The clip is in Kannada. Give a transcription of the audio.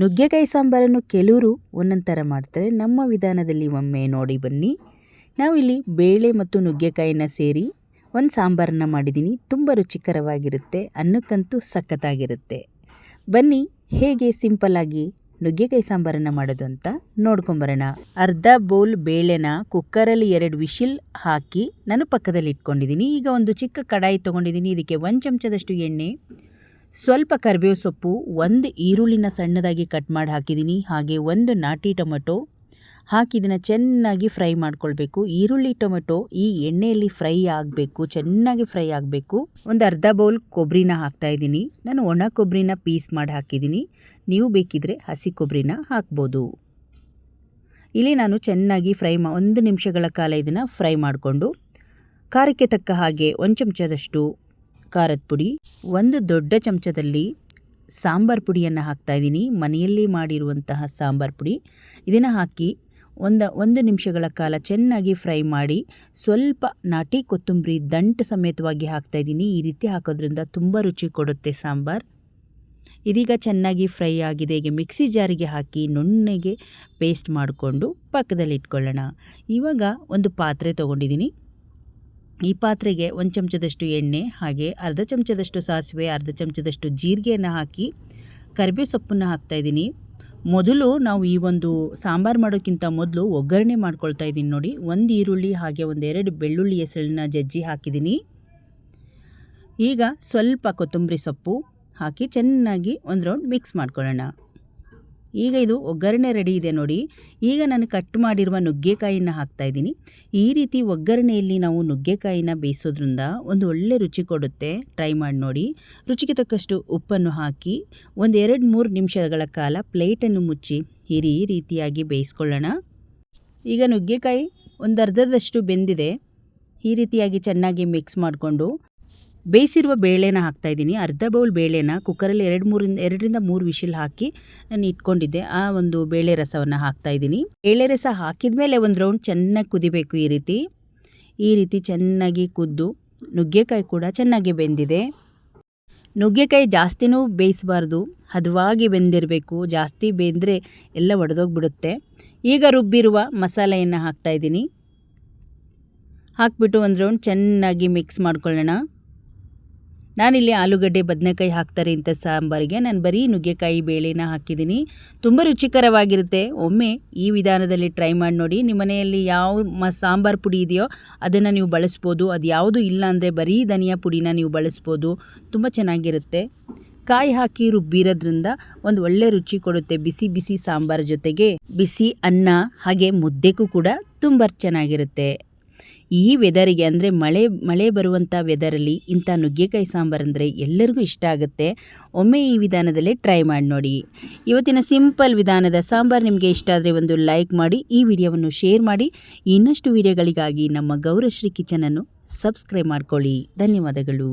ನುಗ್ಗೆಕಾಯಿ ಸಾಂಬಾರನ್ನು ಕೆಲವರು ಒಂದೊಂದು ಥರ ಮಾಡ್ತಾರೆ. ನಮ್ಮ ವಿಧಾನದಲ್ಲಿ ಒಮ್ಮೆ ನೋಡಿ ಬನ್ನಿ. ನಾವಿಲ್ಲಿ ಬೇಳೆ ಮತ್ತು ನುಗ್ಗೆಕಾಯಿನ ಸೇರಿ ಒಂದು ಸಾಂಬಾರನ್ನ ಮಾಡಿದ್ದೀನಿ ತುಂಬ ರುಚಿಕರವಾಗಿರುತ್ತೆ, ಅನ್ನಕ್ಕಂತೂ ಸಖತ್ತಾಗಿರುತ್ತೆ. ಬನ್ನಿ, ಹೇಗೆ ಸಿಂಪಲ್ಲಾಗಿ ನುಗ್ಗೆಕಾಯಿ ಸಾಂಬಾರನ್ನು ಮಾಡೋದು ಅಂತ ನೋಡ್ಕೊಂಬರೋಣ ಅರ್ಧ ಬೌಲ್ ಬೇಳೆನ ಕುಕ್ಕರಲ್ಲಿ ಎರಡು ವಿಶಿಲ್ ಹಾಕಿ ನಾನು ಪಕ್ಕದಲ್ಲಿ ಇಟ್ಕೊಂಡಿದ್ದೀನಿ ಈಗ ಒಂದು ಚಿಕ್ಕ ಕಡಾಯಿ ತೊಗೊಂಡಿದ್ದೀನಿ ಇದಕ್ಕೆ ಒಂದು ಚಮಚದಷ್ಟು ಎಣ್ಣೆ ಸ್ವಲ್ಪ ಕರಿಬೇವು ಸೊಪ್ಪು ಒಂದು ಈರುಳ್ಳಿನ ಸಣ್ಣದಾಗಿ ಕಟ್ ಮಾಡಿ ಹಾಕಿದ್ದೀನಿ ಹಾಗೆ ಒಂದು ನಾಟಿ ಟೊಮೆಟೊ ಹಾಕಿ ಇದನ್ನು ಚೆನ್ನಾಗಿ ಫ್ರೈ ಮಾಡ್ಕೊಳ್ಬೇಕು. ಈರುಳ್ಳಿ ಟೊಮೆಟೊ ಈ ಎಣ್ಣೆಯಲ್ಲಿ ಫ್ರೈ ಆಗಬೇಕು, ಚೆನ್ನಾಗಿ ಫ್ರೈ ಆಗಬೇಕು. ಒಂದು ಅರ್ಧ ಬೌಲ್ ಕೊಬ್ಬರಿನ ಹಾಕ್ತಾ ಇದ್ದೀನಿ ನಾನು ಒಣ ಕೊಬ್ಬರಿನ ಪೀಸ್ ಮಾಡಿ ಹಾಕಿದ್ದೀನಿ ನೀವು ಬೇಕಿದ್ರೆ ಹಸಿ ಕೊಬ್ಬರಿನ ಹಾಕ್ಬೋದು. ಇಲ್ಲಿ ನಾನು ಚೆನ್ನಾಗಿ ಫ್ರೈ ಮಾ, ಒಂದು ನಿಮಿಷಗಳ ಕಾಲ ಇದನ್ನು ಫ್ರೈ ಮಾಡಿಕೊಂಡು, ಖಾರಕ್ಕೆ ತಕ್ಕ ಹಾಗೆ ಒಂದು ಚಮಚದಷ್ಟು ಖಾರದ ಪುಡಿ, ಒಂದು ದೊಡ್ಡ ಚಮಚದಲ್ಲಿ ಸಾಂಬಾರು ಪುಡಿಯನ್ನು ಹಾಕ್ತಾಯಿದ್ದೀನಿ ಮನೆಯಲ್ಲಿ ಮಾಡಿರುವಂತಹ ಸಾಂಬಾರು ಪುಡಿ. ಇದನ್ನು ಹಾಕಿ ಒಂದು ಒಂದು ನಿಮಿಷಗಳ ಕಾಲ ಚೆನ್ನಾಗಿ ಫ್ರೈ ಮಾಡಿ ಸ್ವಲ್ಪ ನಾಟಿ ಕೊತ್ತಂಬರಿ ದಂಟು ಸಮೇತವಾಗಿ ಹಾಕ್ತಾಯಿದ್ದೀನಿ ಈ ರೀತಿ ಹಾಕೋದ್ರಿಂದ ತುಂಬ ರುಚಿ ಕೊಡುತ್ತೆ ಸಾಂಬಾರು. ಇದೀಗ ಚೆನ್ನಾಗಿ ಫ್ರೈ ಆಗಿದೆ. ಈಗ ಮಿಕ್ಸಿ ಜಾರಿಗೆ ಹಾಕಿ ನುಣ್ಣಗೆ ಪೇಸ್ಟ್ ಮಾಡಿಕೊಂಡು ಪಕ್ಕದಲ್ಲಿ ಇಟ್ಕೊಳ್ಳೋಣ ಇವಾಗ ಒಂದು ಪಾತ್ರೆ ತೊಗೊಂಡಿದ್ದೀನಿ. ಈ ಪಾತ್ರೆಗೆ ಒಂದು ಚಮಚದಷ್ಟು ಎಣ್ಣೆ, ಹಾಗೆ ಅರ್ಧ ಚಮಚದಷ್ಟು ಸಾಸಿವೆ, ಅರ್ಧ ಚಮಚದಷ್ಟು ಜೀರಿಗೆಯನ್ನು ಹಾಕಿ ಕರಿಬೇವು ಸೊಪ್ಪನ್ನು ಹಾಕ್ತಾಯಿದ್ದೀನಿ ಮೊದಲು ನಾವು ಈ ಒಂದು ಸಾಂಬಾರು ಮಾಡೋಕ್ಕಿಂತ ಮೊದಲು ಒಗ್ಗರಣೆ ಮಾಡ್ಕೊಳ್ತಾ ಇದ್ದೀನಿ ನೋಡಿ. ಒಂದು ಈರುಳ್ಳಿ, ಹಾಗೆ ಒಂದೆರಡು ಬೆಳ್ಳುಳ್ಳಿ ಹೆಸಳನ್ನ ಜಜ್ಜಿ ಹಾಕಿದ್ದೀನಿ. ಈಗ ಸ್ವಲ್ಪ ಕೊತ್ತಂಬರಿ ಸೊಪ್ಪು ಹಾಕಿ ಚೆನ್ನಾಗಿ ಒಂದು ರೌಂಡ್ ಮಿಕ್ಸ್ ಮಾಡ್ಕೊಳ್ಳೋಣ. ಈಗ ಇದು ಒಗ್ಗರಣೆ ರೆಡಿ ಇದೆ ನೋಡಿ. ಈಗ ನಾನು ಕಟ್ ಮಾಡಿರುವ ನುಗ್ಗೆಕಾಯಿನ ಹಾಕ್ತಾಯಿದ್ದೀನಿ ಈ ರೀತಿ ಒಗ್ಗರಣೆಯಲ್ಲಿ ನಾವು ನುಗ್ಗೆಕಾಯಿನ ಬೇಯಿಸೋದ್ರಿಂದ ಒಂದು ಒಳ್ಳೆ ರುಚಿ ಕೊಡುತ್ತೆ. ಟ್ರೈ ಮಾಡಿ ನೋಡಿ. ರುಚಿಗೆ ತಕ್ಕಷ್ಟು ಉಪ್ಪನ್ನು ಹಾಕಿ ಒಂದು ಎರಡು ಮೂರು ನಿಮಿಷಗಳ ಕಾಲ ಪ್ಲೇಟನ್ನು ಮುಚ್ಚಿ ಹಿರಿ ರೀತಿಯಾಗಿ ಬೇಯಿಸ್ಕೊಳ್ಳೋಣ. ಈಗ ನುಗ್ಗೆಕಾಯಿ ಒಂದು ಅರ್ಧದಷ್ಟು ಬೆಂದಿದೆ. ಈ ರೀತಿಯಾಗಿ ಚೆನ್ನಾಗಿ ಮಿಕ್ಸ್ ಮಾಡಿಕೊಂಡು ಬೇಯಿಸಿರುವ ಬೇಳೆನ ಹಾಕ್ತಾಯಿದ್ದೀನಿ ಅರ್ಧ ಬೌಲ್ ಬೇಳೆನ ಕುಕ್ಕರಲ್ಲಿ ಎರಡು ಮೂರಿಂದ, ಎರಡರಿಂದ ಮೂರು ವಿಶಿಲ್ ಹಾಕಿ ನಾನು ಇಟ್ಕೊಂಡಿದ್ದೆ. ಆ ಒಂದು ಬೇಳೆ ರಸವನ್ನು ಹಾಕ್ತಾಯಿದ್ದೀನಿ ಬೇಳೆ ರಸ ಹಾಕಿದ ಮೇಲೆ ಒಂದು ರೌಂಡ್ ಚೆನ್ನಾಗಿ ಕುದಿಬೇಕು ಈ ರೀತಿ. ಈ ರೀತಿ ಚೆನ್ನಾಗಿ ಕುದ್ದು ನುಗ್ಗೆಕಾಯಿ ಕೂಡ ಚೆನ್ನಾಗಿ ಬೆಂದಿದೆ. ನುಗ್ಗೆಕಾಯಿ ಜಾಸ್ತಿನೂ ಬೇಯಿಸಬಾರ್ದು. ಹದವಾಗಿ ಬೆಂದಿರಬೇಕು. ಜಾಸ್ತಿ ಬೆಂದರೆ ಎಲ್ಲ ಒಡೆದೋಗ್ಬಿಡುತ್ತೆ. ಈಗ ರುಬ್ಬಿರುವ ಮಸಾಲೆಯನ್ನು ಹಾಕ್ತಾಯಿದ್ದೀನಿ ಹಾಕ್ಬಿಟ್ಟು ಒಂದು ರೌಂಡ್ ಚೆನ್ನಾಗಿ ಮಿಕ್ಸ್ ಮಾಡ್ಕೊಳ್ಳೋಣ. ನಾನಿಲ್ಲಿ ಆಲೂಗಡ್ಡೆ, ಬದನೆಕಾಯಿ ಹಾಕ್ತಾರೆ ಇಂಥ ಸಾಂಬಾರಿಗೆ. ನಾನು ಬರೀ ನುಗ್ಗೆಕಾಯಿ, ಬೇಳೆನ ಹಾಕಿದ್ದೀನಿ. ತುಂಬ ರುಚಿಕರವಾಗಿರುತ್ತೆ. ಒಮ್ಮೆ ಈ ವಿಧಾನದಲ್ಲಿ ಟ್ರೈ ಮಾಡಿ ನೋಡಿ. ನಿಮ್ಮ ಮನೆಯಲ್ಲಿ ಯಾವ ಮ ಸಾಂಬಾರು ಪುಡಿ ಇದೆಯೋ ಅದನ್ನು ನೀವು ಬಳಸ್ಬೋದು. ಅದು ಯಾವುದು ಇಲ್ಲ ಅಂದರೆ ಬರೀ ಧನಿಯಾ ಪುಡಿನ ನೀವು ಬಳಸ್ಬೋದು. ತುಂಬ ಚೆನ್ನಾಗಿರುತ್ತೆ. ಕಾಯಿ ಹಾಕಿ ರುಬ್ಬಿರೋದ್ರಿಂದ ಒಂದು ಒಳ್ಳೆ ರುಚಿ ಕೊಡುತ್ತೆ ಬಿಸಿ ಬಿಸಿ ಸಾಂಬಾರು ಜೊತೆಗೆ. ಬಿಸಿ ಅನ್ನ ಹಾಗೆ ಮುದ್ದೆಗೂ ಕೂಡ ತುಂಬ ಚೆನ್ನಾಗಿರುತ್ತೆ. ಈ ವೆದರಿಗೆ ಅಂದರೆ ಮಳೆ ಮಳೆ ಬರುವಂಥ ವೆದರಲ್ಲಿ ಇಂಥ ನುಗ್ಗೆಕಾಯಿ ಸಾಂಬಾರು ಅಂದರೆ ಎಲ್ಲರಿಗೂ ಇಷ್ಟ ಆಗುತ್ತೆ. ಒಮ್ಮೆ ಈ ವಿಧಾನದಲ್ಲಿ ಟ್ರೈ ಮಾಡಿ ನೋಡಿ. ಇವತ್ತಿನ ಸಿಂಪಲ್ ವಿಧಾನದ ಸಾಂಬಾರು ನಿಮಗೆ ಇಷ್ಟ ಆದರೆ ಒಂದು ಲೈಕ್ ಮಾಡಿ, ಈ ವಿಡಿಯೋವನ್ನು ಶೇರ್ ಮಾಡಿ. ಇನ್ನಷ್ಟು ವಿಡಿಯೋಗಳಿಗಾಗಿ ನಮ್ಮ ಗೌರಶ್ರೀ ಕಿಚನನ್ನು ಸಬ್ಸ್ಕ್ರೈಬ್ ಮಾಡ್ಕೊಳ್ಳಿ. ಧನ್ಯವಾದಗಳು.